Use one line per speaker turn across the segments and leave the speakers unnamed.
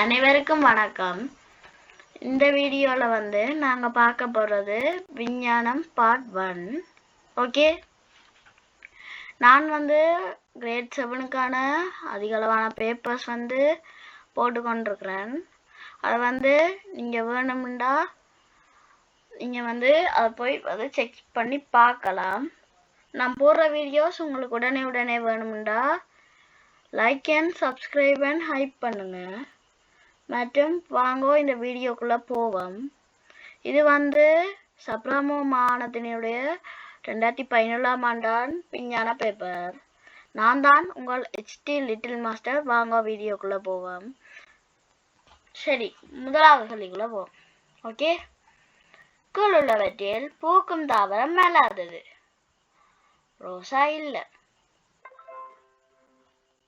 அனைவருக்கும் வணக்கம். இந்த வீடியோவில் வந்து நாங்கள் பார்க்க போகிறது விஞ்ஞானம் பார்ட் ஒன் ஓகே நான் வந்து கிரேட் செவனுக்கான அதிகளவான பேப்பர்ஸ் வந்து போட்டு கொண்டிருக்கிறேன் அதை வந்து நீங்கள் வேணும்டா நீங்கள் வந்து அதை போய் வந்து செக் பண்ணி பார்க்கலாம். நான் போடுற வீடியோஸ் உங்களுக்கு உடனே உடனே வேணும்டா like and subscribe and hype பண்ணுங்கள் மற்றும் வாங்கோ இந்த வீடியோக்குள்ளே போவோம். இது வந்து சப்ரமோ மாகாணத்தினுடைய ரெண்டாயிரத்தி பதினேழாம் ஆண்டான் விஞ்ஞான பேப்பர் நான் தான் உங்கள் ஹெச்டி லிட்டில் மாஸ்டர் வாங்கோ வீடியோக்குள்ளே போவோம். சரி முதலாவது சொல்லிக்குள்ளே போவோம். ஓகே? கீழ் உள்ளவற்றில் பூக்கும் தாவரம் மேலாதது. ரோசா இல்லை.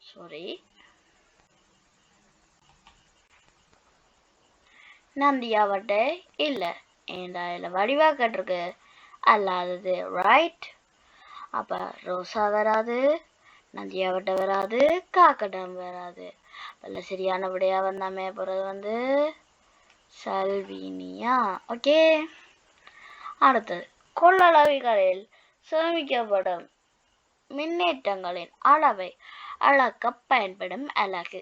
சாரி நந்தியாவட்டை இல்லை. ஏண்டா இதில் வடிவா கேட்டிருக்கு? அல்லாதது ரைட் அப்போ ரோசா வராது நந்தியாவட்டை வராது காக்கடம் வராது. அதில் சரியான விடையாக வந்தாமே போகிறது வந்து சல்வீனியா? ஓகே. அடுத்தது கொள்ளளவிகளில் சேமிக்கப்படும் மின்னேற்றங்களின் அளவை அளக்க பயன்படும் அலகு.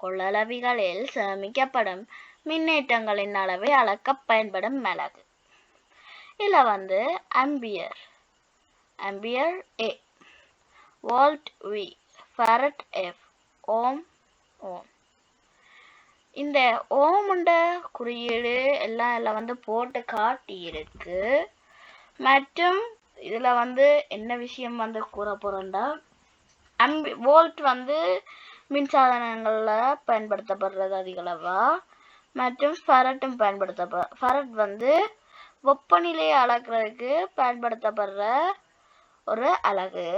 கொள்ளளவிகளில் சேமிக்கப்படும் மின்னேற்றங்களின் அளவை அளக்க பயன்படும் மிளகு. இதில் வந்து ampere ampere A volt V farad F ohm ohm இந்த ஓமுண்ட குறியீடு எல்லாம் இதில் வந்து போட்டு காட்டியிருக்கு. மற்றும் இதில் வந்து என்ன விஷயம் வந்து கூற போகிறோம்டா அம்பி வோல்ட் வந்து மின்சாதனங்களில் பயன்படுத்தப்படுறது அதிகளவா? மற்றும் ஃபரட்டும் பயன்படுத்தப்ப ஃபரட் வந்து வெப்பநிலையை அளக்கிறதுக்கு பயன்படுத்தப்படுற ஒரு அலகு.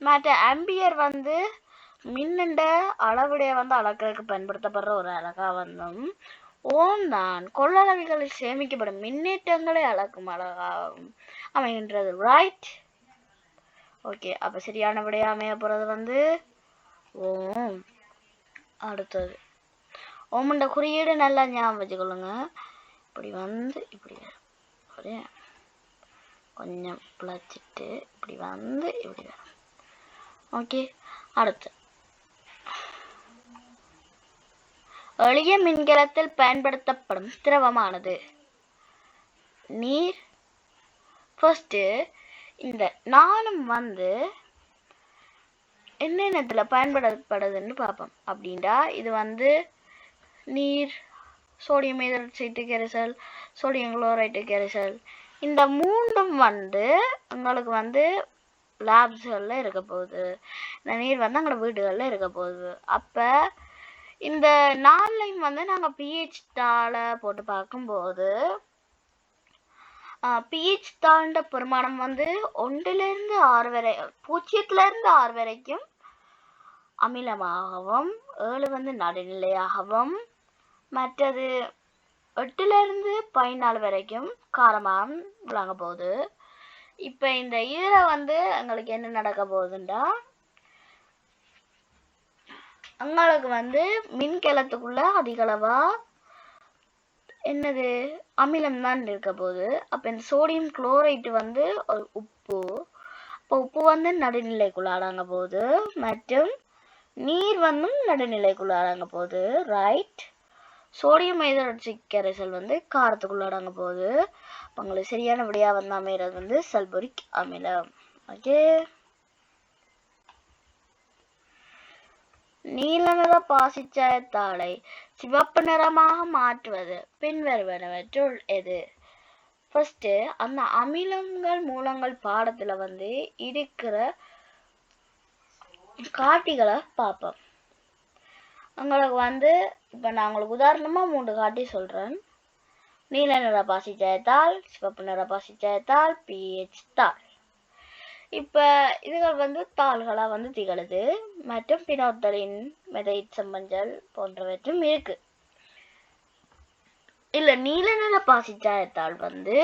மற்ற அம்பியர் வந்து மின்னண்ட அளவுடைய வந்து அளக்கிறதுக்கு பயன்படுத்தப்படுற ஒரு அழகாக வந்தும் ஓம் தான் கொள்ளளவுகளில் சேமிக்கப்படும் மின்னேற்றங்களை அளக்கும் அழகாகும் அமைகின்றது. ரைட் ஓகே அப்போ சரியான விடையாக அமைய போகிறது வந்து ஓம். அடுத்தது. ஓமண்ட குறியீடு நல்லா ஞாபகம் வச்சுக்கொள்ளுங்க. இப்படி வந்து இப்படி ஒரு கொஞ்சம் பிழைச்சிட்டு இப்படி வந்து இப்படி வரும். ஓகே அடுத்து. எளிய மின்கலத்தில் பயன்படுத்தப்படும் திரவமானது. நீர். ஃபர்ஸ்ட்டு இந்த நானும் வந்து என்னென்னத்தில் பயன்படுத்தப்படுதுன்னு பார்ப்போம். அப்படின்டா இது வந்து நீர் சோடியம் ஹைட்ரேட்டு கெரிசல் சோடியம் குளோரைட்டு கெரிசல் இந்த மூன்றும் வந்து உங்களுக்கு வந்து லேப்ஸ்களில் இருக்க போகுது. இந்த நீர் வந்து எங்களோட வீடுகளில் இருக்க போகுது. அப்போ இந்த நாள்லையும் வந்து நாங்கள் பிஹெச் தாள போட்டு பார்க்கும்போது பிஹெச் தாண்ட பெருமானம் வந்து ஒன்றிலிருந்து ஆறு வரை பூஜ்ஜியத்திலிருந்து ஆறு வரைக்கும் அமிலமாகவும் ஏழு வந்து நடுநிலையாகவும் மற்றது எட்டுலேருந்து பதினாலு வரைக்கும் காரமாக விளங்க போகுது. இப்போ இந்த ஈர வந்து எங்களுக்கு என்ன நடக்க போகுதுண்டா? எங்களுக்கு வந்து மின்கலத்துக்குள்ள அதிகளவாக என்னது? அமிலம் தான் இருக்க போகுது. அப்போ இந்த சோடியம் குளோரைட்டு வந்து ஒரு உப்பு. அப்போ உப்பு வந்து நடுநிலைக்குள்ள அடங்க போகுது. மற்றும் நீர் வந்து நடுநிலைக்குள்ள அடங்க போகுது. ரைட் சோடியம் ஹைட்ராக்சிக் கரைசல் வந்து காரத்துக்குள்ள அடங்க போகுது. உங்களுக்கு சரியான விடையாக வந்து அமைகிறது வந்து சல்பரிக் அமிலம். ஓகே. நீல நிற பாசிச்சாயத்தாளை சிவப்பு நிறமாக மாற்றுவது பின்வருவனவற்றுள் எது? ஃபஸ்ட்டு அந்த அமிலங்கள் மூலங்கள் பாடத்துல வந்து இருக்கிற காட்டிகளை பார்ப்போம். உங்களுக்கு வந்து இப்போ நான் உங்களுக்கு உதாரணமா மூன்று காட்டி சொல்றேன். நீல நிற பாசிச்சாயத்தாள் சிவப்பு நிற பாசிச்சாயத்தாள் பிஹெச் தாள். இப்போ இதுகள் வந்து தாள்களாக வந்து திகழுது. மற்றும் பினோத்தலின் மெதைட் சம்பஞ்சல் போன்றவற்றும் இருக்கு. இல்ல நீல நிற பாசிச்சாயத்தாள் வந்து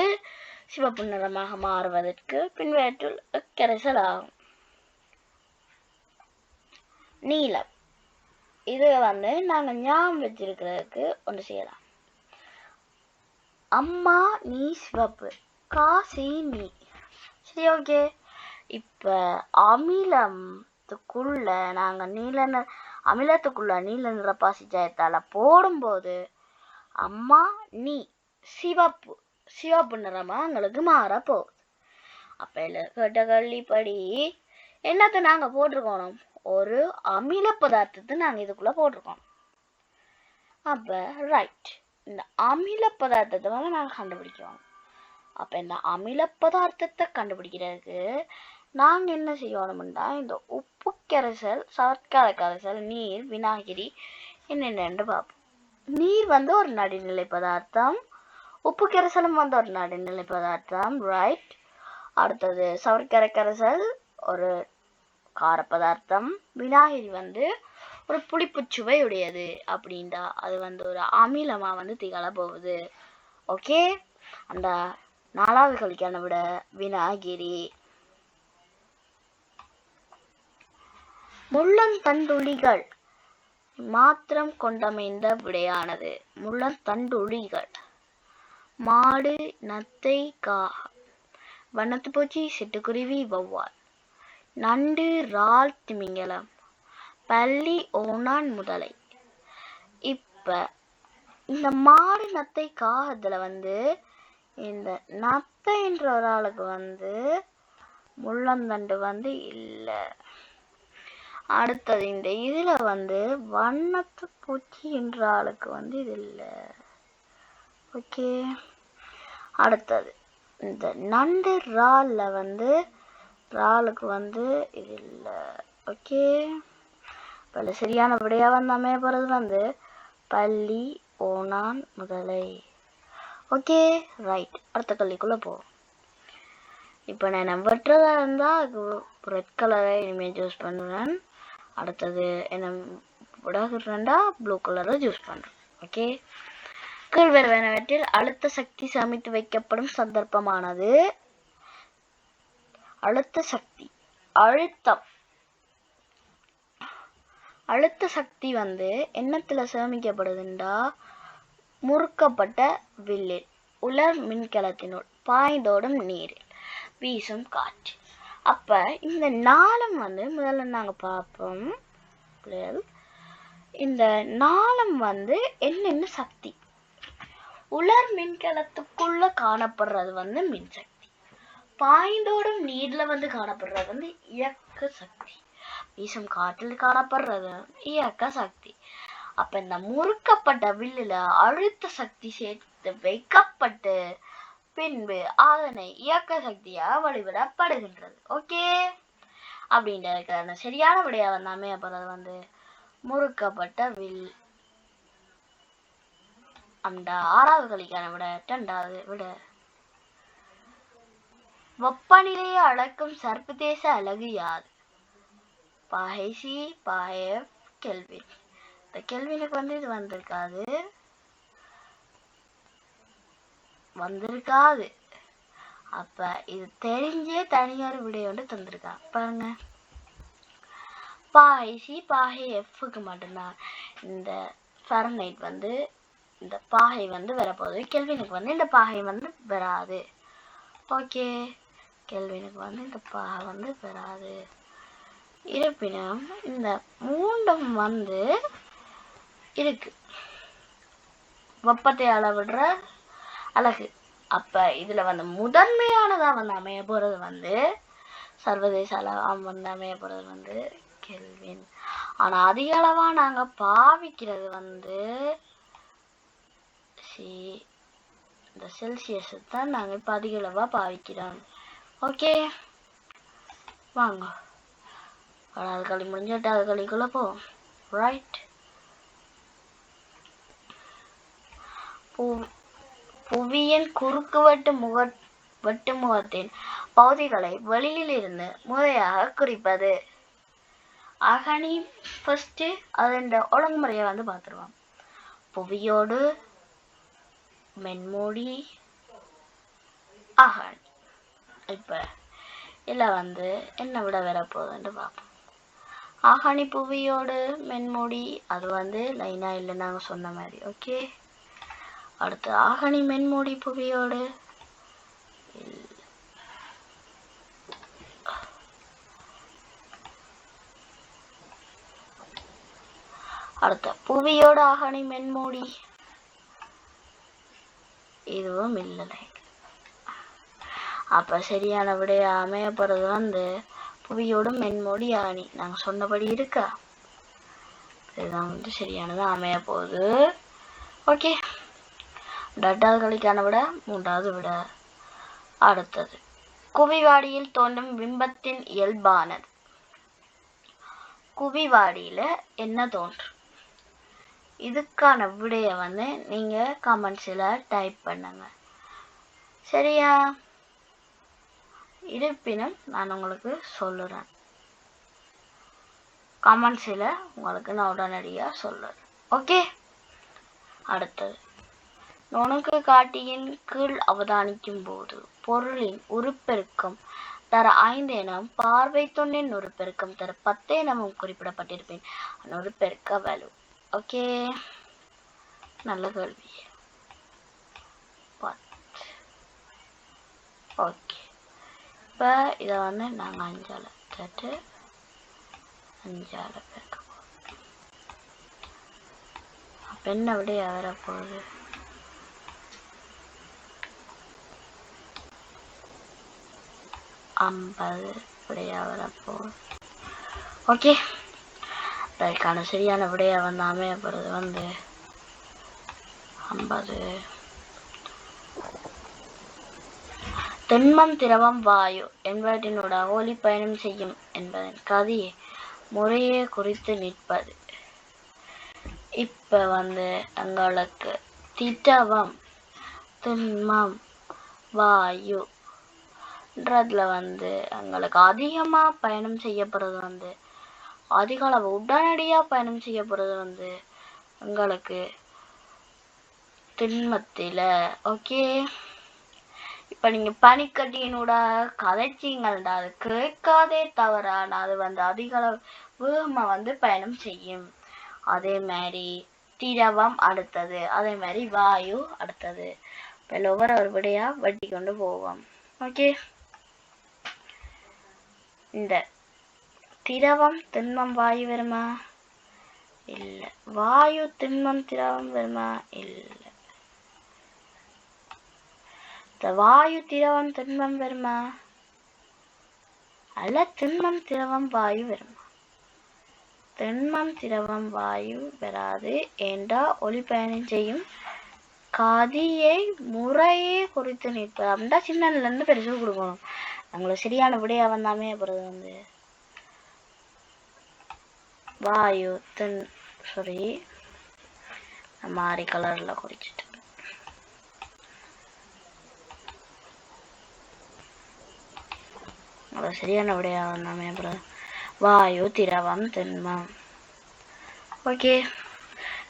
சிவப்பு நிறமாக மாறுவதற்கு பின்வற்றில் கரைசல் ஆகும். நீலம். இது வந்து நாங்கள் ஞாபகம் வச்சிருக்கிறதுக்கு ஒன்று செய்யலாம். அம்மா நீ சிவப்பு. காசி நீ. சரி ஓகே இப்போ அமிலத்துக்குள்ள நாங்கள் நீல நிற அமிலத்துக்குள்ள நீல நிற ஜாயத்தால் போடும்போது அம்மா நீ சிவப்பு. சிவப்பு நிறமா எங்களுக்கு மாற போகுது அப்ப இல்ல கேட்ட கள்ளிப்படி என்னத்தை நாங்கள் போட்டிருக்கோணும்? ஒரு அமில பதார்த்தத்தை நாங்கள் இதுக்குள்ளே போட்டிருக்கோம். அப்போ ரைட் இந்த அமில பதார்த்தத்தை வந்து நாங்கள் கண்டுபிடிக்கிறோம். அப்போ இந்த அமில பதார்த்தத்தை கண்டுபிடிக்கிறதுக்கு நாங்கள் என்ன செய்யணும்னா இந்த உப்பு கரைசல் சர்க்கரை கரைசல் நீர் விநாயகிரி என்னென்னு பார்ப்போம். நீர் வந்து ஒரு நடுநிலை பதார்த்தம் உப்பு கரைசலும் வந்து ஒரு நடுநிலை பதார்த்தம் ரைட் அடுத்தது சர்க்கரை கரைசல் ஒரு கார பதார்த்தம். விநாயகரி வந்து ஒரு புளிப்பு சுவை உடையது அப்படின்டா. அது வந்து ஒரு அமிலமா வந்து திகழ போகுது ஓகே? அந்த நாலாவது கல்விக்கான விட விநாயகிரி. முள்ளந்தண்டுளிகள் மாத்திரம் கொண்டமைந்த விடையானது. முள்ளந்தண்டுளிகள். மாடு நத்தை கா வண்ணத்து பூச்சி சிட்டுக்குருவி வௌவால். நண்டு இறால் திமிங்கலம். பள்ளி ஓனான் முதலை. இப்ப இந்த மாடு நத்தை கா வந்து இந்த நத்தை என்ற ஒரு ஆளுக்கு வந்து முள்ளந்தண்டு வந்து இல்லை. அடுத்தது இந்த இதுல வந்து வண்ணத்து பூச்சி என்ற ஆளுக்கு வந்து இது இல்லை. ஓகே. அடுத்தது இந்த நண்டு இறால்ல வந்து இறாலுக்கு வந்து இது இல்லை. ஓகே பல சரியான விடையாக வந்து அமைய போகிறது வந்து பள்ளி ஓணான் முதலை. ஓகே ரைட் அடுத்த கல்விக்குள்ளே போ இப்போ நான் வெட்டுறதா இருந்தா ரெட் கலரை இனிமேல் ஜூஸ் பண்ணுவேன். அடுத்தது என்ன விடாகிறேன்டா ப்ளூ கலரை ஜூஸ் பண்ணுறேன் ஓகே கீழ்வருவனவற்றில் அழுத்த சக்தி சமைத்து வைக்கப்படும் சந்தர்ப்பமானது. அழுத்த சக்தி. அழுத்தம். அழுத்த சக்தி வந்து எண்ணத்தில் சேமிக்கப்படுதுண்டா? முறுக்கப்பட்ட வில்லில் உலர் மின்கலத்தினுள் பாய்ந்தோடும் நீரில் வீசும் காற்று. அப்போ இந்த நாளம் வந்து முதல்ல நாங்கள் பார்ப்போம். இந்த நாளம் வந்து என்னென்ன சக்தி? உலர் மின்கலத்துக்குள்ள காணப்படுறது வந்து மின்சக்தி. பாய்ந்தோடும் நீர்ல வந்து காணப்படுறது வந்து இயக்க சக்தி. வீசும் காற்றில் காணப்படுறது இயக்க சக்தி. அப்ப இந்த முறுக்கப்பட்ட வில்லுல அழுத்த சக்தி சேர்த்து வைக்கப்பட்டு பின்பு அதனை இயக்க சக்தியாக வழிவிடப்படுகின்றது ஓகே? அப்படின்றதுக்கான சரியான விடையா வந்தாமே அப்புறம் வந்து முறுக்கப்பட்ட வில். அந்த ஆறாவது கலிக்கான விட ரெண்டாவது விட. வெப்பநிலையை அளக்கும் சர்வதேச அலகு யாது பாஹைசி பாஹெஃப் கெல்வின் இந்த கெல்வினுக்கு வந்து இது வந்திருக்காது. வந்திருக்காது. அப்ப இது தெரிஞ்சே தனியார் விடையோடு தந்திருக்காங்க பாருங்க. பாஹைசி பாகை எஃப்க்கு மட்டும்தான். இந்த ஃபரனைட் வந்து இந்த பாகை வந்து வரப்போகுது. கெல்வினுக்கு வந்து இந்த பாகை வந்து வராது. ஓகே கெல்வினுக்கு வந்து இந்த பாகை வந்து பெறாது. இருப்பினும் இந்த மூண்டும் வந்து இருக்கு. வெப்பத்தை அளவிடுற அழகு அப்ப இதுல வந்து முதன்மையானதா வந்து அமைய போறது வந்து சர்வதேச அளவாக வந்து அமைய போறது வந்து கெல்வின். ஆனா அதிக அளவா நாங்க பாவிக்கிறது வந்து சி இந்த செல்சியஸ் தான் நாங்க இப்ப அதிக அளவா பாவிக்கிறோம். ஓகே. வாங்க. ஏழாவது களி முடிஞ்சு எட்டாவது களிக்குள்ள போவோம். ரைட் புவியின் குறுக்குவெட்டு முக வெட்டு முகத்தின் பகுதிகளை வெளியில் இருந்து முறையாக குறிப்பது. அகனி ஃபஸ்ட்டு அதன் ஒழுங்குமுறையை வந்து பார்த்துருவோம். புவியோடு மென்மூடி அகனி. இப்போ இல்லை வந்து என்ன விட வரப்போகுதுன்னு பார்ப்போம் ஆகாணி புவியோடு மென்மூடி அது வந்து லைனா இல்லை நாங்கள் சொன்ன மாதிரி ஓகே அடுத்து ஆகணி மென்மூடி புவியோடு அடுத்த புவியோடு ஆகணி மென்மூடி இதுவும் இல்லை அப்போ சரியான விடைய அமைய போறது வந்து புவியோடு மென்மூடி ஆணி நாங்கள் சொன்னபடி இருக்கா? இதுதான் வந்து சரியானதாக அமைய போகுது. ஓகே. ரெண்டாவது கலிக்கான விட மூன்றாவது விட. அடுத்தது. குவிவாடியில் தோன்றும் பிம்பத்தின் இயல்பானது. குவிவாடியில் என்ன தோன்றும்? இதுக்கான விடைய வந்து நீங்கள் கமெண்ட்ஸில் டைப் பண்ணுங்க. சரியா? இருப்பினும் நான் உங்களுக்கு சொல்லுறேன். கமெண்ட்ஸில் உங்களுக்கு நான் உடனடியாக சொல்லுறேன். ஓகே அடுத்தது. நுணுக்கு காட்டியின் கீழ் அவதானிக்கும் போது பொருளின் உருப்பெருக்கம் தர ஐந்து எனவும் பார்வை ஒரு உருப்பெருக்கம் தர பத்து எனவும் குறிப்பிடப்பட்டிருப்பேன். உருப்பெருக்க வலு. ஓகே நல்ல கேள்வி. ஓகே இப்போ இதை வந்து நாங்கள் அஞ்சால் தட்டு அஞ்சால் பெருக்க போகிறோம் அப்போ என்ன வர வரப்போகுது ஐம்பது விடையாக வரப்போகுது ஓகே அதுக்கான சரியான விடையாக வந்து அப்புறம் போகிறது வந்து ஐம்பது திண்மம் திரவம் வாயு என்பவற்றினோட ஒளி பயணம் செய்யும் என்பதன் கதையை முறையே குறித்து நிற்பது. இப்ப வந்து எங்களுக்கு திட்டவம் திண்மம் வாயு என்றதுல வந்து எங்களுக்கு அதிகமா பயணம் செய்யப்படுறது வந்து அதிக அளவு உடனடியா பயணம் செய்யப்படுறது வந்து எங்களுக்கு திண்மத்தில ஓகே இப்ப நீங்க பனிக்கட்டியினோட கதைச்சிங்கள்டா. அது கேட்காதே தவறான அது வந்து அதிக அளவு வேகமா வந்து பயணம் செய்யும். அதே மாதிரி திரவம் அடுத்தது. அதே மாதிரி வாயு அடுத்தது. இப்போ ஒவ்வொரு ஒரு விடையா வெட்டி கொண்டு போவோம். ஓகே? இந்த திரவம் திண்மம் வாயு வருமா? இல்ல. வாயு திண்மம் திரவம் வருமா? இல்ல. வாயு திரவம் திண்மம் வருமா? அல்ல திண்மம் திரவம் வாயு வருமா? திண்மம் திரவம் வாயு வராது ஏண்டா ஒளி பயணம் செய்யும் கதியை முறையே குறித்து நிற்பது அப்படின்னா சின்னன்லேருந்து பெருசு கொடுக்கணும். அவங்களுக்கு சரியான விடையா வந்தாமே அப்புறம் வந்து வாயு தென் சாரி மாறி கலரில் குறிச்சிட்டு. அது சரியான விடையா வந்தாமே அப்புறம் வாயு திரவம் திண்மம். ஓகே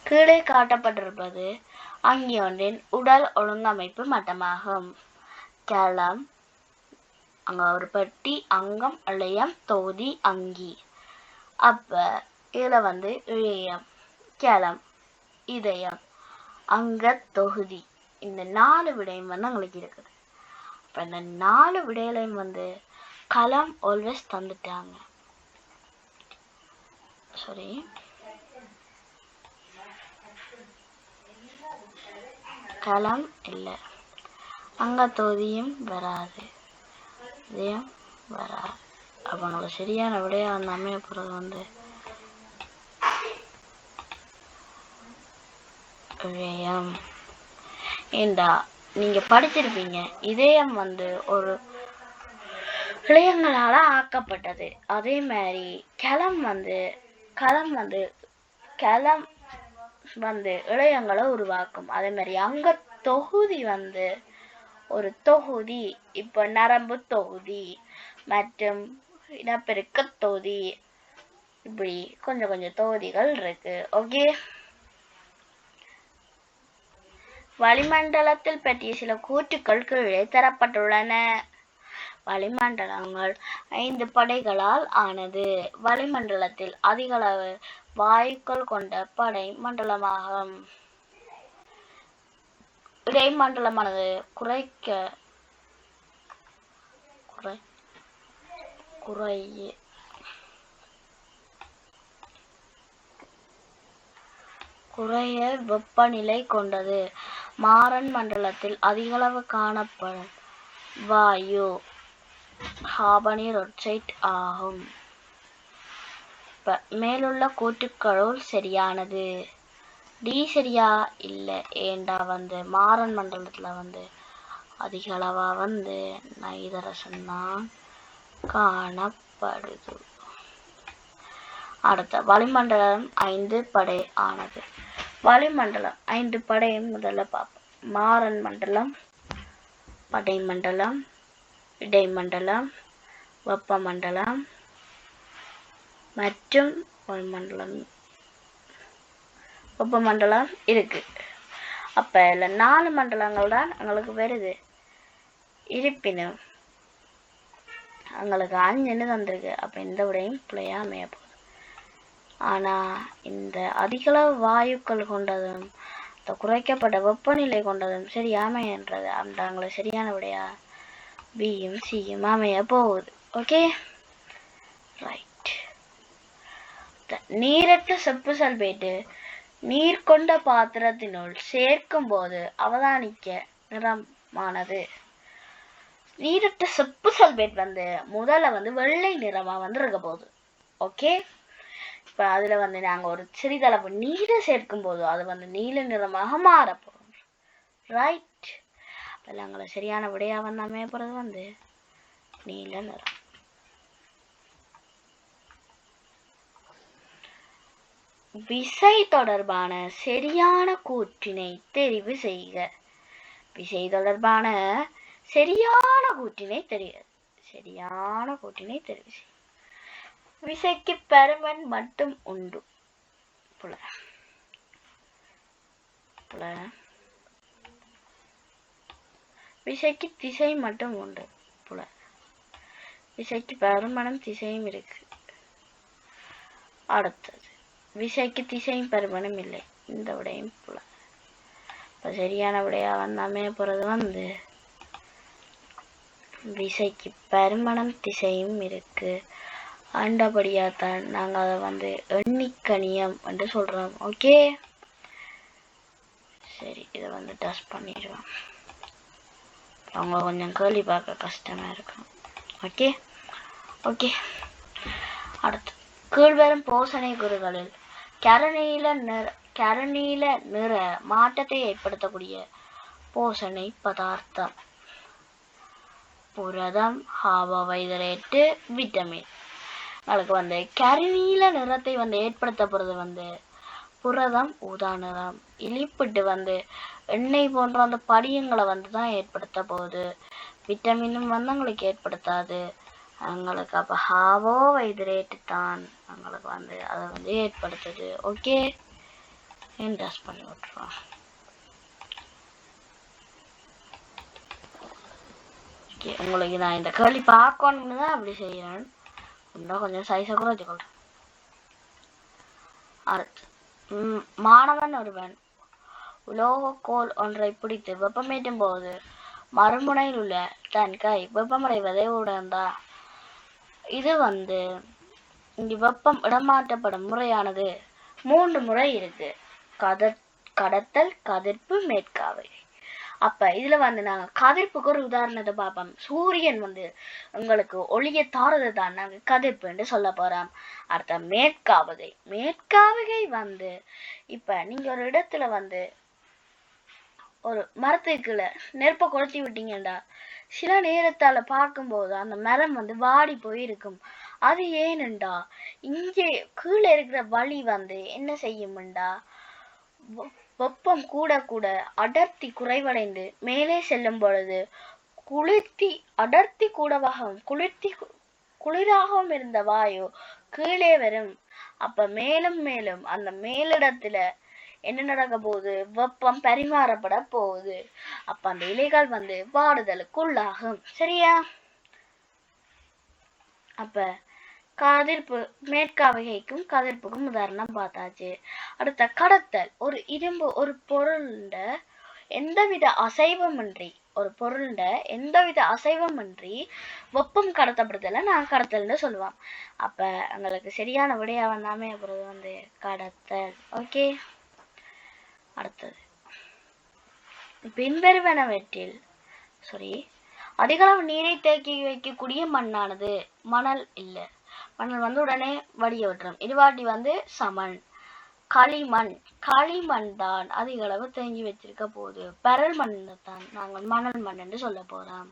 கீழே காட்டப்பட்டிருப்பது அங்கியொன்றின் உடல் ஒழுங்கமைப்பு மட்டமாகும். கேளம் அங்க ஒரு பெட்டி அங்கம் இளையம் தொகுதி அங்கி. அப்ப கீழே வந்து இழையம் கேளம் இதயம் அங்க தொகுதி. இந்த நாலு விடயம் வந்து உங்களுக்கு இருக்குது. அப்ப இந்த நாலு விடயலையும் வந்து கலாம் ஆல்வேஸ் தந்துட்டாங்க சாரி கலாம் இல்லை. அங்க தொகுதியும் வராது. இதையும் வராது. அப்போ நம்ம சரியான விடையா இருந்தாமே அமைய போகிறது வந்து இதயம் ஏண்டா நீங்க படிச்சிருப்பீங்க. இதயம் வந்து ஒரு இளையங்களால ஆக்கப்பட்டது. அதே மாதிரி களம் வந்து களம் வந்து களம் வந்து இளையங்களை உருவாக்கும். அதே மாதிரி அங்க தொகுதி வந்து ஒரு தொகுதி இப்ப நரம்பு தொகுதி மற்றும் இனப்பெருக்க தொகுதி இப்படி கொஞ்சம் கொஞ்சம் தொகுதிகள் இருக்கு. ஓகே வளிமண்டலத்தில் பற்றிய சில கூற்றுக்கள் கீழே தரப்பட்டுள்ளன. வளிமண்டலங்கள் ஐந்து படைகளால் ஆனது. வளிமண்டலத்தில் அதிகளவு வாயுக்கள் கொண்ட படை மண்டலமாகும். இடைமண்டலமானது குறைக்க குறை குறைய குறைய வெப்பநிலை கொண்டது. மாறன் மண்டலத்தில் அதிகளவு காணப்படும் வாயு ஹாபனீர் ஒட்சைட் ஆகும். மேலுள்ள கூற்றுக்களுள் சரியானது. டி சரியா இல்லை ஏண்டா வந்து? மாறன் மண்டலத்துல வந்து அதிக அளவாக வந்து நைதரசன் தான் காணப்படுது. அடுத்த வளிமண்டலம் ஐந்து படை ஆனது. வளிமண்டலம் ஐந்து படை முதல்ல பார்ப்போம் மாறன் மண்டலம் படைமண்டலம் இடைமண்டலம் வெப்பமண்டலம் மற்றும் வளிமண்டலம் வெப்பமண்டலம் இருக்கு. அப்ப இதில் நாலு மண்டலங்கள் தான் எங்களுக்கு வருது. இருப்பினும் எங்களுக்கு அஞ்சுன்னு தந்திருக்கு. அப்போ இந்த விடையும் பிள்ளையா அமைய போகுது. ஆனால் இந்த அதிகளவு வாயுக்கள் கொண்டதும் இந்த குறைக்கப்பட்ட வெப்பநிலை கொண்டதும் சரியாமை என்றது அந்த எங்களுக்கு சரியான விடையா பியும் சியும் அமைய போகுது ஓகே ரைட் நீரற்ற செப்பு சல்பேட்டு நீர் கொண்ட பாத்திரத்தினுள் சேர்க்கும் போது அவதானிக்க நிறமானது நீரற்ற செப்பு சல்பேட் வந்து முதல்ல வந்து வெள்ளை நிறமா வந்து இருக்க போகுது ஓகே இப்ப அதுல வந்து நாங்க ஒரு சிறிதளவு நீரை சேர்க்கும் போது அது வந்து நீல நிறமாக மாற ரைட் அப்ப சரியான விடையாக வந்தாமே போகிறது வந்து நீல நிறம் விசை தொடர்பான சரியான கூற்றினை தெரிவு செய்க விசை தொடர்பான சரியான கூற்றினை தெரிக சரியான கூற்றினை தெரிவு செய்ய விசைக்கு பெருமன் மட்டும் உண்டு புல புல விசைக்கு திசை மட்டும் உண்டு புல. விசைக்கு பருமனும் திசையும் இருக்கு. அடுத்தது விசைக்கு திசையும் பருமனும் இல்லை. இந்த விடையும் புல. இப்ப சரியான விடையா வந்தாமே போறது வந்து விசைக்கு பெருமணம் திசையும் இருக்கு. ஆண்டபடியாத்தான் நாங்க அதை வந்து எண்ணிக்கணியம் என்று சொல்றோம். ஓகே சரி இதை வந்து டஸ்ட் பண்ணிடுவோம். அவங்க கொஞ்சம் கேள்வி பார்க்க கஷ்டமா இருக்கும். ஓகே ஓகே அடுத்து கீழ்வரும் போசனை குருகளில் கரணியில நிற கரணியில நிற மாற்றத்தை ஏற்படுத்தக்கூடிய போசனை பதார்த்தம். புரதம் கார்போஹைட்ரேட்டு விட்டமின் அதுக்கு வந்து கரணியில நிறத்தை வந்து ஏற்படுத்த வந்து புரதம் ஊதா நிறம் இலிப்பிட்டு வந்து எண்ணெய் போன்ற அந்த படியங்களை வந்து தான் ஏற்படுத்த போகுது. விட்டமினும் வந்து அவங்களுக்கு ஏற்படுத்தாது. எங்களுக்கு ஹாவோ வைதரேட்டு தான் எங்களுக்கு வந்து அதை வந்து ஏற்படுத்துது. ஓகே? இன்ட்ரெஸ்ட் பண்ணி விட்டுருவோம் ஓகே உங்களுக்கு நான் இந்த கேள்வி பார்க்கணும்னு தான் அப்படி செய்யறேன் இன்னும் கொஞ்சம் சைஸை கூட வச்சுக்கொள்கிறேன் அடுத்து மாணவன் ஒருவன். உலோக கோல் ஒன்றை பிடித்து வெப்பமேற்றும் போது மறுமுனையில் உள்ள தன் கை வெப்பமடைவதை உணர்ந்தார் இது வந்து இங்கு வெப்பம் இடமாற்றப்படும் முறையானது. மூன்று முறை இருக்கு. கதர் கடத்தல் கதிர்ப்பு மேற்காவை. அப்ப இதுல வந்து நாங்க கதிர்ப்புக்கு ஒரு உதாரணத்தை பார்ப்போம். சூரியன் வந்து உங்களுக்கு ஒளியை தாரது தான். நாங்க கதிர்ப்புன்னு சொல்ல போறோம். அடுத்த மேற்காவகை மேற்காவகை வந்து இப்ப நீங்க ஒரு இடத்துல வந்து ஒரு மரத்துக்குள்ள நெருப்பை கொளுத்தி விட்டீங்கடா சில நேரத்தால பார்க்கும்போது அந்த மரம் வந்து வாடி போயிருக்கும் அது ஏனுண்டா? இங்கே கீழே இருக்கிற வழி வந்து என்ன செய்யும்டா வெப்பம் கூட கூட அடர்த்தி குறைவடைந்து மேலே செல்லும் பொழுது குளிர்த்தி அடர்த்தி கூடவாகவும் குளிர்த்தி குளிராகவும் இருந்த வாயு கீழே வரும். அப்ப மேலும் மேலும் அந்த மேலிடத்துல என்ன நடக்க போகுது? வெப்பம் பரிமாறப்பட போகுது. அப்ப அந்த இலைகள் வந்து வாடுதலுக்கு உள்ளாகும் சரியா? அப்ப கதிர்ப்பு மேற்காவகைக்கும் கதிர்ப்புக்கும் உதாரணம் பார்த்தாச்சு. அடுத்த கடத்தல். ஒரு இரும்பு ஒரு பொருள்ட எந்தவித அசைவமின்றி ஒரு பொருள்ட எந்தவித அசைவமின்றி வெப்பம் கடத்தப்படுதல நான் கடத்தல்னு சொல்லுவான். அப்ப எங்களுக்கு சரியான விடையா வந்தாமே அப்புறம் வந்து கடத்தல். ஓகே? அடுத்தது. பின்வருவனவற்றில் சாரி அதிகளவு நீரை தேக்கி வைக்கக்கூடிய மண்ணானது மணல் இல்லை. மணல் வந்து உடனே வடிய விட்டுரும் இருவாட்டி வந்து சமன். களிமண். களிமண் தான் அதிக அளவு தேங்கி வச்சிருக்க போது பெரல் மண் தான். நாங்கள் மணல் மண் என்று சொல்ல போறோம்.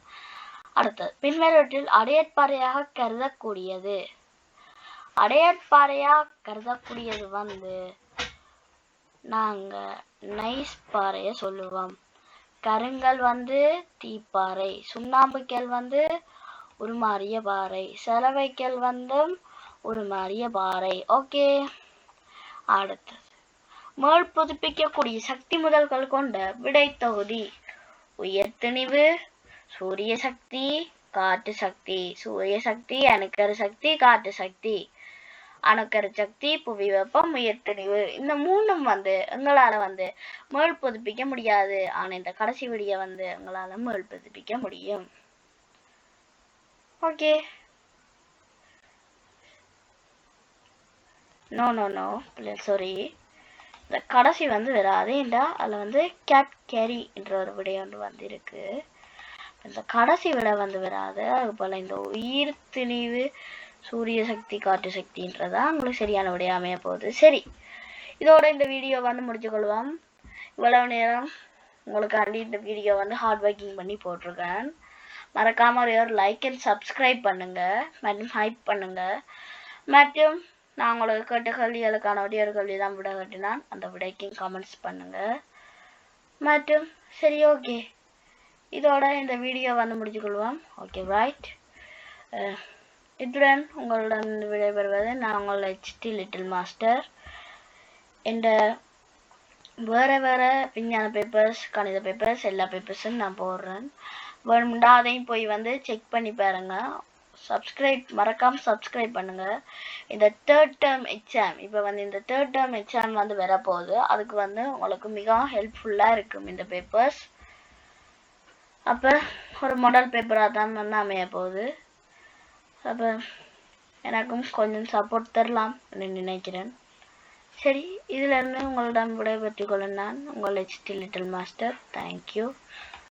அடுத்தது பின்வரவற்றில் அடையற்பாறையாக கருதக்கூடியது. அடையற்பாறையாக கருதக்கூடியது வந்து நாங்க நைஸ் பாறைய சொல்லுவோம். கருங்கல் வந்து தீப்பாறை. சுண்ணாம்புக்கல் வந்து உருமாறிய பாறை. செலவைக்கல் வந்து உருமாறிய பாறை. ஓகே. அடுத்தது. மேல் புதுப்பிக்கக்கூடிய சக்தி முதல்கள் கொண்ட விடை தொகுதி. உயர்த்திணிவு சூரிய சக்தி காற்று சக்தி. சூரிய சக்தி அணுக்கரு சக்தி காற்று சக்தி. அணுக்கரு சக்தி புவி வெப்பம் உயர்த்திணிவு இந்த மூணும் வந்து எங்களால வந்து மேல் புதுப்பிக்க முடியாது. ஆனா இந்த கடைசி விடிய வந்து எங்களால மேல் புதுப்பிக்க முடியும். Okay no no no sorry இந்த கடைசி வந்து வராது அதேண்டா. அதில் வந்து கேட் கேரி என்ற ஒரு விடை ஒன்று வந்திருக்கு. இந்த கடைசி விடை வந்து வராது அது. போல் இந்த உயிர் திணிவு சூரிய சக்தி காற்று சக்தின்றதா உங்களுக்கு சரியான விடை அமைய போகுது. சரி. இதோட இந்த வீடியோ வந்து முடிச்சுக்கொள்வோம் இவ்வளவு நேரம் உங்களுக்காண்டி இந்த வீடியோ வந்து ஹார்ட் ஒர்க்கிங் பண்ணி போட்டிருக்கேன். மறக்காம ஒரே ஒரு லைக் அண்ட் சப்ஸ்கிரைப் பண்ணுங்க. மற்றும் ஹைப் பண்ணுங்க. மற்றும் நான் உங்களுக்கு கேட்ட கல்விகளுக்கான ஒரே ஒரு கல்வி தான் விட கட்டினான் அந்த விடைக்கு கமெண்ட்ஸ் பண்ணுங்க. மற்றும் சரி ஓகே இதோட இந்த வீடியோ வந்து முடிச்சுக்கொள்வோம். ஓகே ரைட் இத்துடன் உங்களுடன் விடைபெறுவது நான் உங்கள் ஹெச்டி லிட்டில் மாஸ்டர் இந்த வேறு வேறு விஞ்ஞான பேப்பர்ஸ் கணித பேப்பர்ஸ் எல்லா பேப்பர்ஸும் நான் போடுறேன். வேணும்டா அதையும் போய் வந்து செக் பண்ணி பாருங்க. சப்ஸ்கிரைப் மறக்காம சப்ஸ்கிரைப் பண்ணுங்க. இந்த தேர்ட் டேர்ம் எக்ஸாம் இப்போ வந்து இந்த தேர்ட் டேர்ம் எக்ஸாம் வந்து வரப்போகுது அதுக்கு வந்து உங்களுக்கு மிகவும் ஹெல்ப்ஃபுல்லாக இருக்கும் இந்த பேப்பர்ஸ் அப்போ ஒரு மாடல் பேப்பராக தான் வந்து அமைய போகுது. அப்போ எனக்கும் கொஞ்சம் சப்போர்ட் தரலாம் நினைக்கிறேன். சரி இதிலிருந்து உங்களிடம் விடைபெற்றுக் கொள்ள நான் உங்கள் ஹெச்டி லிட்டில் மாஸ்டர் தேங்க்யூ